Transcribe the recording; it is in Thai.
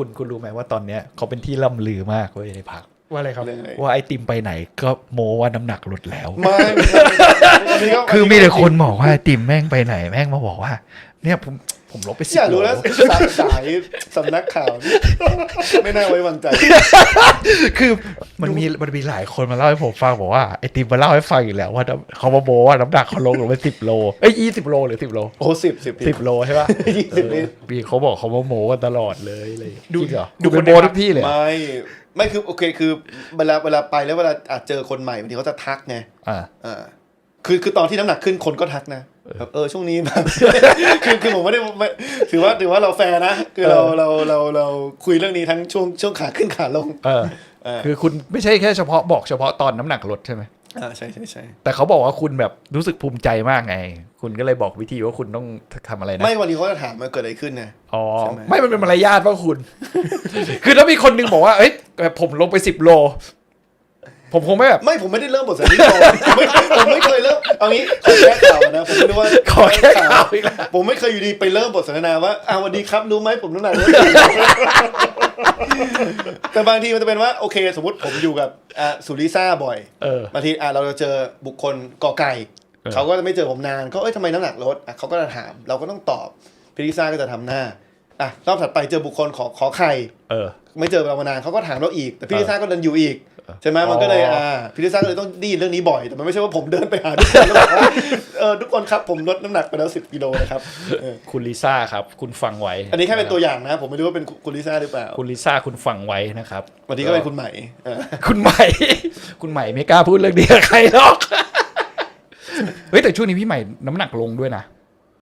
คุณคุณรู้ไหมว่าตอนเนี้ยเขาเป็นที่ล่ำลือมากเว้ยในพัก ว่าอะไรครับเรื่องอะไรว่าไอติมไปไหนก็โมว่าน้ำหนักลดแล้ว ไม่ไม่ใช่อันนี้ก็คือมีแต่คนบอกว่าไอติมแม่งไปไหนแม่งมาบอกว่า เนี่ยผม ผมลบไปสิอบยากโลรู้แล้วสายสายสำนักข่าวนี่ไม่น่าไว้วางใจ คือมันมีมันมีหลายคนมาเล่าให้ผมฟังบอกว่าไอติมมาเล่าให้ฟังอีกแล้วว่าน้ำเขามาโมว่าน้ำหนักเขาลงลงไปสิบโลเอ้ยยี่สิบโลหรือสิบโลโอ้สิบสิบสิบโลใช่ป่ะยี่สิบลิตรปีเขาบอกเขามาโมกันตลอดเลยเลยดูจริงเหรอดูดูเป็นคนโมในทุกที่เลยเหรอไม่ไม่คือโอเคคือเวลาเวลาไปแล้วเวลาอาจเจอคนใหม่บางทีเขาจะทักไงอ่า อ่าคือคือตอนที่น้ำหนักขึ้นคนก็ทักนะ แบบเออช่วงนี้แบบคือคือผมไม่ได้ไม่ถือว่าถือว่าเราแฟร์นะ คือเราเออเราเราเราคุยเรื่องนี้ทั้งช่วงช่วงขาขึ้นขาลงเออเออคือคุณไม่ใช่แค่เฉพาะบอกเฉพาะตอนน้ำหนักลดใช่ไหมอ่าใช่ใช่ใช่แต่เขาบอกว่าคุณแบบรู้สึกภูมิใจมากไง คุณก็เลยบอกวิธีว่าคุณต้องทำอะไรนะ ไม่วันนี้เขาจะถามว่าเกิดอะไรขึ้นไงอ๋อใช่ไหมไม่มันเป็นมารยาทป่ะคุณ คือถ้ามีคนหนึงบอกว่าเอ้ยแบบผมลงไปสิบโล ผมคงไม่แบบ ไม่ผมไม่ได้เริ่มบทสนทนาผมไม่ผมไม่เคยเริ่มเอางี้ขอแก้ข่าวนะผมไม่รู้ว่าขอแค่ข่าวอีกแล้วผมไม่เคยอยู่ดีไปเริ่มบทสนทนาว่าอ้าวสวัสดีครับรู้ไหมผมน้ำหนักลดแต่บางทีมันจะเป็นว่าโอเค สมมติผมอยู่กับอะสุริซ่าบ่อยเออบางทีอะเราจะเจอบุคคลกอไก่เออเขาก็จะไม่เจอผมนานก็เอ้ยทำไมน้ำหนักลดอะเขาก็จะถามเราก็ต้องตอบพี่ลิซ่าก็จะทำหน้าอะรอบถัดไปเจอบุคคลขอขอไข่ เออ ไม่เจอเรามานานเขาก็ถามเราอีก แต่พี่ลิซ่าก็เดินอยู่อีกเออ ใช่ไหมมันก็เลยอ๋ออ่อ่าพี่ลิซ่าก็เลยต้องไดีเรื่องนี้บ่อยแต่มันไม่ใช่ว่าผมเดินไปหาทุกคนแล้วบอกว่าเออทุกคนครับผมลดน้ำหนักไปแล้วสิบกิโลนะครับเออคุณลิซ่าครับ คุณฟังไว้อันนี้แค่เป็นตัวอย่างนะ ผมไม่รู้ว่าเป็นคุณลิซ่าหรือเปล่าคุณลิซ่าคุณฟังไว้นะครับวันนี้ก็เป็นคุณใหม่เออคุณใหม่ คุณใหม่ไม่กล้าพูดเรื่องนี้กับใครหรอกเฮ้ยแต่ช่วงนี้พี่ใหม่น้ำหนักลงด้วยนะ